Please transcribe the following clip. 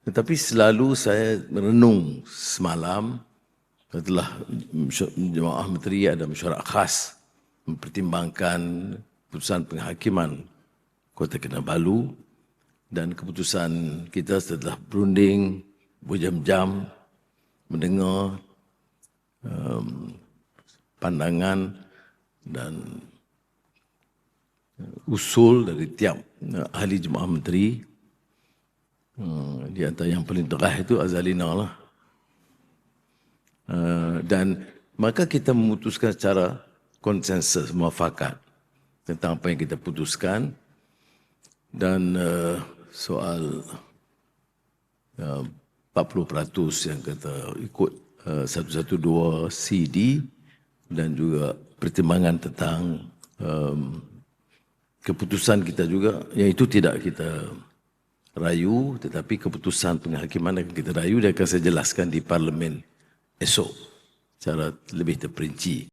Tetapi selalu saya merenung semalam setelah jemaah menteri ada mesyuarat khas mempertimbangkan keputusan penghakiman Kota Kinabalu dan keputusan kita setelah berunding berjam-jam mendengar um, pandangan dan usul dari tiap uh, ahli jemaah menteri uh, di antara yang paling terah itu Azalina lah. Uh, dan maka kita memutuskan secara konsensus muafakat tentang apa yang kita putuskan. Dan uh, soal uh, 40% yang kata ikut uh, 112 CD dan juga pertimbangan tentang um, keputusan kita juga yang itu tidak kita rayu tetapi keputusan penghakiman akan kita rayu dan akan saya jelaskan di parlimen esok secara lebih terperinci.